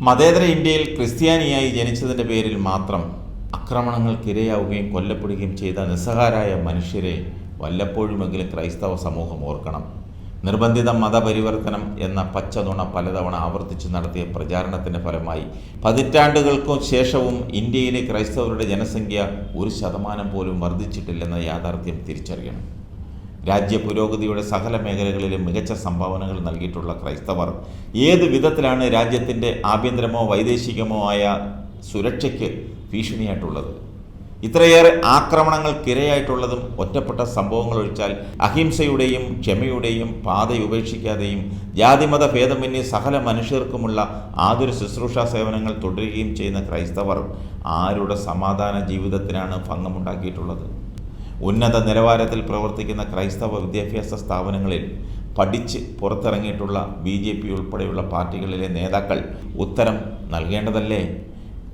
മതേതര ഇന്ത്യയിൽ ക്രിസ്ത്യാനിയായി ജനിച്ചതിന്റെ പേരിൽ മാത്രം ആക്രമണങ്ങൾക്കിരയാവുകയും കൊല്ലപ്പെടുകയും ചെയ്ത നിസ്സഹാരായ മനുഷ്യരെ വല്ലപ്പോഴുമെങ്കിലും ക്രൈസ്തവ സമൂഹം ഓർക്കണം. നിർബന്ധിത മതപരിവർത്തനം എന്ന പച്ചതുണ പലതവണ ആവർത്തിച്ച് നടത്തിയ പ്രചാരണത്തിന്റെ ഫലമായി പതിറ്റാണ്ടുകൾക്കും ശേഷവും ഇന്ത്യയിലെ ക്രൈസ്തവരുടെ ജനസംഖ്യ ഒരു ശതമാനം പോലും വർദ്ധിച്ചിട്ടില്ലെന്ന യാഥാർത്ഥ്യം തിരിച്ചറിയണം. രാജ്യ പുരോഗതിയുടെ സകല മേഖലകളിലും മികച്ച സംഭാവനകൾ നൽകിയിട്ടുള്ള ക്രൈസ്തവർ ഏത് വിധത്തിലാണ് രാജ്യത്തിന്റെ ആഭ്യന്തരമോ വൈദേശികമോ ആയ സുരക്ഷയ്ക്ക് ഭീഷണിയായിട്ടുള്ളത്? ഇത്രയേറെ ആക്രമണങ്ങൾക്കിരയായിട്ടുള്ളതും ഒറ്റപ്പെട്ട സംഭവങ്ങൾ ഒഴിച്ചാൽ അഹിംസയുടെയും ക്ഷമയുടെയും പാത ഉപേക്ഷിക്കാതെയും ജാതിമത ഭേദമന്യേ സകല മനുഷ്യർക്കുമുള്ള ആതുര ശുശ്രൂഷാ സേവനങ്ങൾ തുടരുകയും ചെയ്യുന്ന ക്രൈസ്തവർ ആരുടെ സമാധാന ജീവിതത്തിനാണ് ഭംഗമുണ്ടാക്കിയിട്ടുള്ളത്? ഉന്നത നിലവാരത്തിൽ പ്രവർത്തിക്കുന്ന ക്രൈസ്തവ വിദ്യാഭ്യാസ സ്ഥാപനങ്ങളിൽ പഠിച്ച് പുറത്തിറങ്ങിയിട്ടുള്ള ബി ജെ പി ഉൾപ്പെടെയുള്ള പാർട്ടികളിലെ നേതാക്കൾ ഉത്തരം നൽകേണ്ടതല്ലേ?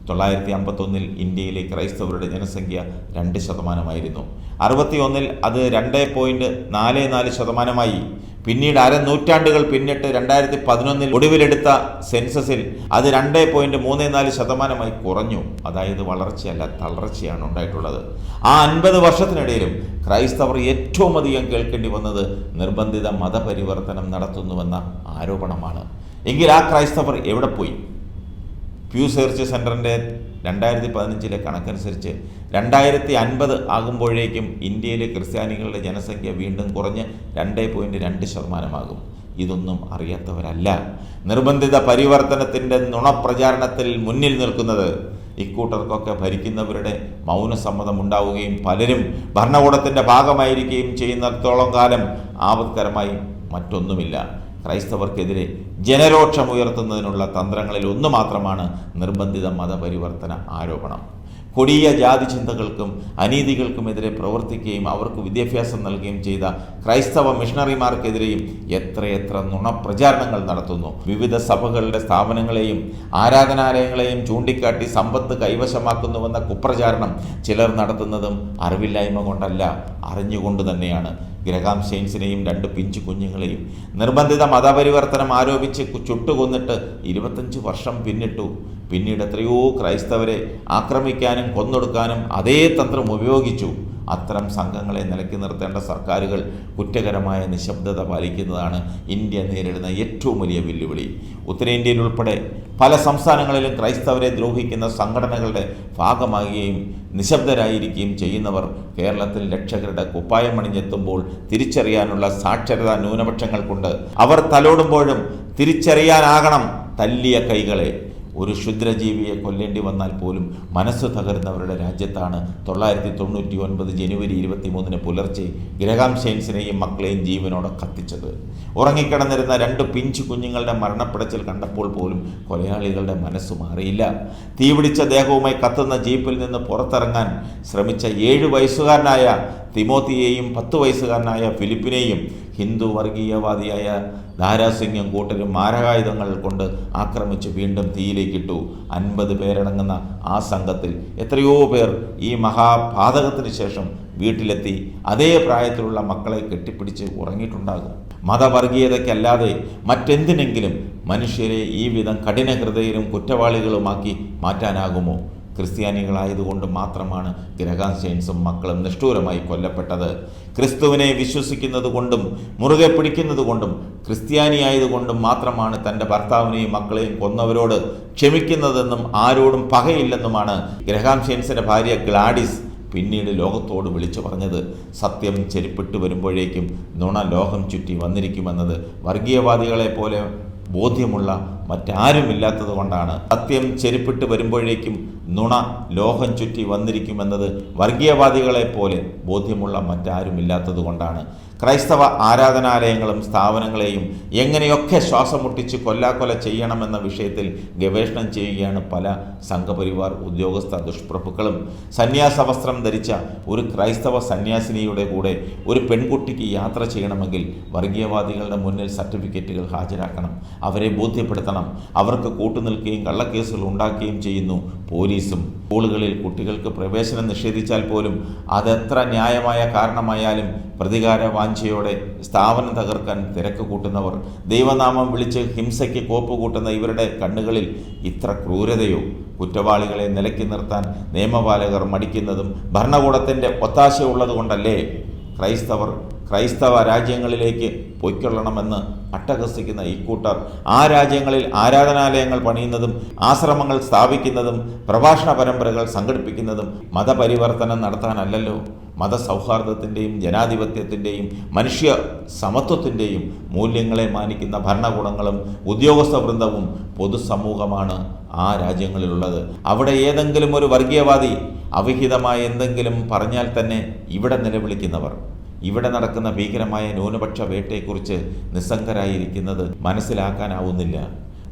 തൊള്ളായിരത്തി അമ്പത്തൊന്നിൽ ഇന്ത്യയിലെ ക്രൈസ്തവരുടെ ജനസംഖ്യ രണ്ട് ശതമാനമായിരുന്നു. അറുപത്തിയൊന്നിൽ അത് രണ്ട് പോയിന്റ് നാല് നാല് ശതമാനമായി. പിന്നീട് അര നൂറ്റാണ്ടുകൾ പിന്നിട്ട് രണ്ടായിരത്തി പതിനൊന്നിൽ ഒടുവിലെടുത്ത സെൻസസിൽ അത് രണ്ട് പോയിന്റ് മൂന്ന് നാല് ശതമാനമായി കുറഞ്ഞു. അതായത് വളർച്ചയല്ല തളർച്ചയാണ് ഉണ്ടായിട്ടുള്ളത്. ആ അൻപത് വർഷത്തിനിടയിലും ക്രൈസ്തവർ ഏറ്റവും അധികം കേൾക്കേണ്ടി വന്നത് നിർബന്ധിത മതപരിവർത്തനം നടത്തുന്നുവെന്ന ആരോപണമാണ്. എങ്കിൽ ആ ക്രൈസ്തവർ എവിടെ പോയി? പ്യൂ സെർച്ച് സെന്ററിന്റെ രണ്ടായിരത്തി പതിനഞ്ചിലെ കണക്കനുസരിച്ച് രണ്ടായിരത്തി അൻപത് ആകുമ്പോഴേക്കും ഇന്ത്യയിലെ ക്രിസ്ത്യാനികളുടെ ജനസംഖ്യ വീണ്ടും കുറഞ്ഞ് രണ്ട് പോയിന്റ് രണ്ട് ശതമാനമാകും. ഇതൊന്നും അറിയാത്തവരല്ല. നിർബന്ധിത പരിവർത്തനത്തിന്റെ നുണപ്രചാരണത്തിൽ മുന്നിൽ നിൽക്കുന്നത് ഇക്കൂട്ടർക്കൊക്കെ ഭരിക്കുന്നവരുടെ മൗനസമ്മതം ഉണ്ടാവുകയും പലരും ഭരണകൂടത്തിന്റെ ഭാഗമായിരിക്കുകയും ചെയ്യുന്നിടത്തോളം കാലം ആപത്കരമായി മറ്റൊന്നുമില്ല. ക്രൈസ്തവർക്കെതിരെ ജനരോക്ഷമുയർത്തുന്നതിനുള്ള തന്ത്രങ്ങളിൽ ഒന്ന് മാത്രമാണ് നിർബന്ധിത മതപരിവർത്തന ആരോപണം. കൊടിയ ജാതി ചിന്തകൾക്കും അനീതികൾക്കുമെതിരെ പ്രവർത്തിക്കുകയും അവർക്ക് വിദ്യാഭ്യാസം നൽകുകയും ചെയ്ത ക്രൈസ്തവ മിഷണറിമാർക്കെതിരെയും എത്രയെത്ര നുണപ്രചാരണങ്ങൾ നടത്തുന്നു. വിവിധ സഭകളുടെ സ്ഥാപനങ്ങളെയും ആരാധനാലയങ്ങളെയും ചൂണ്ടിക്കാട്ടി സമ്പത്ത് കൈവശമാക്കുന്നുവെന്ന കുപ്രചാരണം ചിലർ നടത്തുന്നതും അറിവില്ലായ്മ കൊണ്ടല്ല അറിഞ്ഞുകൊണ്ട് തന്നെയാണ്. ഗ്രഹാം സെയിൻസിനെയും രണ്ട് പിഞ്ചു കുഞ്ഞുങ്ങളെയും നിർബന്ധിത മതപരിവർത്തനം ആരോപിച്ച് ചുട്ടുകൊന്നിട്ട് ഇരുപത്തഞ്ച് വർഷം പിന്നിട്ടു. പിന്നീട് എത്രയോ ക്രൈസ്തവരെ ആക്രമിക്കാനും കൊന്നൊടുക്കാനും അതേ തന്ത്രം ഉപയോഗിച്ചു. അത്തരം സംഘങ്ങളെ നിലക്കി നിർത്തേണ്ട സർക്കാരുകൾ കുറ്റകരമായ നിശബ്ദത പാലിക്കുന്നതാണ് ഇന്ത്യ നേരിടുന്ന ഏറ്റവും വലിയ വെല്ലുവിളി. ഉത്തരേന്ത്യയിൽ ഉൾപ്പെടെ പല സംസ്ഥാനങ്ങളിലും ക്രൈസ്തവരെ ദ്രോഹിക്കുന്ന സംഘടനകളുടെ ഭാഗമാകുകയും നിശബ്ദരായിരിക്കുകയും ചെയ്യുന്നവർ കേരളത്തിൽ രക്ഷകരുടെ കുപ്പായം അണിഞ്ഞെത്തുമ്പോൾ തിരിച്ചറിയാനുള്ള സാക്ഷരതാ ന്യൂനപക്ഷങ്ങൾക്കുണ്ട് അവർ തലോടുമ്പോഴും തിരിച്ചറിയാനാകണം തല്ലിയ കൈകളെ. ഒരു ക്ഷുദ്രജീവിയെ കൊല്ലേണ്ടി വന്നാൽ പോലും മനസ്സ് തകരുന്നവരുടെ രാജ്യത്താണ് തൊള്ളായിരത്തി തൊണ്ണൂറ്റി ഒൻപത് ജനുവരി ഇരുപത്തി മൂന്നിന് പുലർച്ചെ ഗ്രഹാം ഷെയ്ൻസിനെയും മക്കളെയും ജീവനോടെ കത്തിച്ചത്. ഉറങ്ങിക്കിടന്നിരുന്ന രണ്ട് പിഞ്ച് കുഞ്ഞുങ്ങളുടെ മരണപ്പിടച്ചിൽ കണ്ടപ്പോൾ പോലും കൊലയാളികളുടെ മനസ്സ് മാറിയില്ല. തീപിടിച്ച ദേഹവുമായി കത്തുന്ന ജീപ്പിൽ നിന്ന് പുറത്തിറങ്ങാൻ ശ്രമിച്ച ഏഴ് വയസ്സുകാരനായ തിമോത്തിയെയും പത്ത് വയസ്സുകാരനായ ഫിലിപ്പിനെയും ഹിന്ദു വർഗീയവാദിയായ ധാരാസിംഗും കൂട്ടരും മാരകായുധങ്ങൾ കൊണ്ട് ആക്രമിച്ച് വീണ്ടും തീയിലേക്കിട്ടു. അൻപത് പേരടങ്ങുന്ന ആ സംഘത്തിൽ എത്രയോ പേർ ഈ മഹാപാതകത്തിന് ശേഷം വീട്ടിലെത്തി. അതേ പ്രായത്തിലുള്ള മക്കളെ കെട്ടിപ്പിടിച്ച് ഉറങ്ങിയിട്ടുണ്ടാകും. മതവർഗീയതയ്ക്കല്ലാതെ മറ്റെന്തിനെങ്കിലും മനുഷ്യരെ ഈ വിധം കഠിനഹൃദയരും കുറ്റവാളികളുമാക്കി മാറ്റാനാകുമോ? ക്രിസ്ത്യാനികളായതുകൊണ്ട് മാത്രമാണ് ഗ്രഹാം ഷെയ്ൻസും മക്കളും നിഷ്ഠൂരമായി കൊല്ലപ്പെട്ടത്. ക്രിസ്തുവിനെ വിശ്വസിക്കുന്നത് കൊണ്ടും മുറുകെ പിടിക്കുന്നത് കൊണ്ടും ക്രിസ്ത്യാനിയായതുകൊണ്ടും മാത്രമാണ് തന്റെ ഭർത്താവിനെയും മക്കളെയും കൊന്നവരോട് ക്ഷമിക്കുന്നതെന്നും ആരോടും പകയില്ലെന്നുമാണ് ഗ്രഹാം ഷെയ്ൻസിന്റെ ഭാര്യ ഗ്ലാഡിസ് പിന്നീട് ലോകത്തോട് വിളിച്ചു പറഞ്ഞത്. സത്യം ചെരിപ്പിട്ട് വരുമ്പോഴേക്കും നുണ ലോകം ചുറ്റി വന്നിരിക്കുമെന്നത് വർഗീയവാദികളെ പോലെ ബോധ്യമുള്ള മറ്റാരുമില്ലാത്തത് കൊണ്ടാണ്. സത്യം ചെരുപ്പിട്ട് വരുമ്പോഴേക്കും നുണ ലോഹം ചുറ്റി വന്നിരിക്കുമെന്നത് വർഗീയവാദികളെ പോലെ ബോധ്യമുള്ള മറ്റാരുമില്ലാത്തത് കൊണ്ടാണ്. ക്രൈസ്തവ ആരാധനാലയങ്ങളും സ്ഥാപനങ്ങളെയും എങ്ങനെയൊക്കെ ശ്വാസം മുട്ടിച്ച് കൊല്ലാക്കൊല ചെയ്യണമെന്ന വിഷയത്തിൽ ഗവേഷണം ചെയ്യുകയാണ് പല സംഘപരിവാർ ഉദ്യോഗസ്ഥ ദുഷ്പ്രഭുക്കളും. സന്യാസ വസ്ത്രം ധരിച്ച ഒരു ക്രൈസ്തവ സന്യാസിനിയുടെ കൂടെ ഒരു പെൺകുട്ടിക്ക് യാത്ര ചെയ്യണമെങ്കിൽ വർഗീയവാദികളുടെ മുന്നിൽ സർട്ടിഫിക്കറ്റുകൾ ഹാജരാക്കണം. അവരെ ബോധ്യപ്പെടുത്തണം. സംരക്ഷിക്കണം അവർക്ക് കൂട്ടുനിൽക്കുകയും കള്ളക്കേസുകൾ ഉണ്ടാക്കുകയും ചെയ്യുന്നു. പോലീസും സ്കൂളുകളിൽ കുട്ടികൾക്ക് പ്രവേശനം നിഷേധിച്ചാൽ പോലും അതെത്ര ന്യായമായ കാരണമായാലും പ്രതികാര വാഞ്ചയോടെ സ്ഥാപനം തകർക്കാൻ തിരക്ക് കൂട്ടുന്നവർ ദൈവനാമം വിളിച്ച് ഹിംസയ്ക്ക് കോപ്പ് കൂട്ടുന്ന ഇവരുടെ കണ്ണുകളിൽ ഇത്ര ക്രൂരതയോ? കുറ്റവാളികളെ നിലയ്ക്ക് നിർത്താൻ നിയമപാലകർ മടിക്കുന്നതും ഭരണകൂടത്തിന്റെ ഒത്താശയുള്ളത് കൊണ്ടല്ലേ ക്രൈസ്തവർ ക്രൈസ്തവ രാജ്യങ്ങളിലേക്ക് പൊയ്ക്കൊള്ളണമെന്ന് അട്ടഹസിക്കുന്ന ഇക്കൂട്ടർ ആ രാജ്യങ്ങളിൽ ആരാധനാലയങ്ങൾ പണിയുന്നതും ആശ്രമങ്ങൾ സ്ഥാപിക്കുന്നതും പ്രഭാഷണ പരമ്പരകൾ സംഘടിപ്പിക്കുന്നതും മതപരിവർത്തനം നടത്താനല്ലല്ലോ. മതസൗഹാർദ്ദത്തിന്റെയും ജനാധിപത്യത്തിന്റെയും മനുഷ്യ സമത്വത്തിന്റെയും മൂല്യങ്ങളെ മാനിക്കുന്ന ഭരണകൂടങ്ങളും ഉദ്യോഗസ്ഥ വൃന്ദവും പൊതുസമൂഹമാണ് ആ രാജ്യങ്ങളിലുള്ളത്. അവിടെ ഏതെങ്കിലും ഒരു വർഗീയവാദി അവിഹിതമായ എന്തെങ്കിലും പറഞ്ഞാൽ തന്നെ ഇവിടെ നിലവിളിക്കുന്നവർ. ഇവിടെ നടക്കുന്ന ഭീകരമായ ന്യൂനപക്ഷ വേട്ടയെക്കുറിച്ച് നിസ്സംഗരായിരിക്കുന്നത് മനസ്സിലാക്കാനാവുന്നില്ല.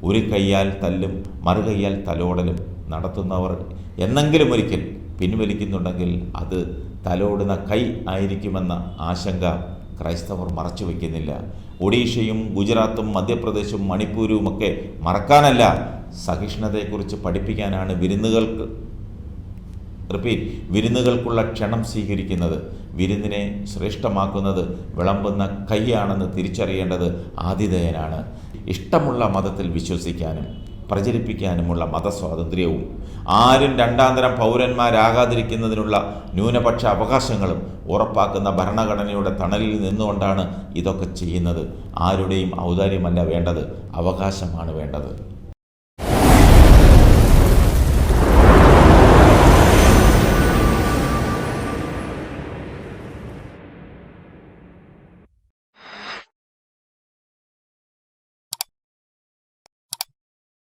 ഒരു കൈയാൽ തല്ലും മറുകൈയാൽ തലോടലും നടത്തുന്നവർ എന്നെങ്കിലും ഒരിക്കൽ പിൻവലിക്കുന്നുണ്ടെങ്കിൽ അത് തലോടുന്ന കൈ ആയിരിക്കുമെന്ന ആശങ്ക ക്രൈസ്തവർ മറച്ചു വയ്ക്കുന്നില്ല. ഒഡീഷയും ഗുജറാത്തും മധ്യപ്രദേശും മണിപ്പൂരുമൊക്കെ മറക്കാനല്ല സഹിഷ്ണുതയെക്കുറിച്ച് പഠിപ്പിക്കാനാണ് വിരുന്നുകൾക്ക് റിപ്പീറ്റ് വിരുന്നുകൾക്കുള്ള ക്ഷണം സ്വീകരിക്കുന്നത് വിരുന്നിനെ ശ്രേഷ്ഠമാക്കുന്നത് വിളമ്പുന്ന കൈയാണെന്ന് തിരിച്ചറിയേണ്ടത് ആതിഥേയനാണ്. ഇഷ്ടമുള്ള മതത്തിൽ വിശ്വസിക്കാനും പ്രചരിപ്പിക്കാനുമുള്ള മതസ്വാതന്ത്ര്യവും ആരും രണ്ടാന്തരം പൗരന്മാരാകാതിരിക്കുന്നതിനുള്ള ന്യൂനപക്ഷ അവകാശങ്ങളും ഉറപ്പാക്കുന്ന ഭരണഘടനയുടെ തണലിൽ നിന്നുകൊണ്ടാണ് ഇതൊക്കെ ചെയ്യുന്നത്. ആരുടെയും ഔദാര്യമല്ല വേണ്ടത് അവകാശമാണ് വേണ്ടത്.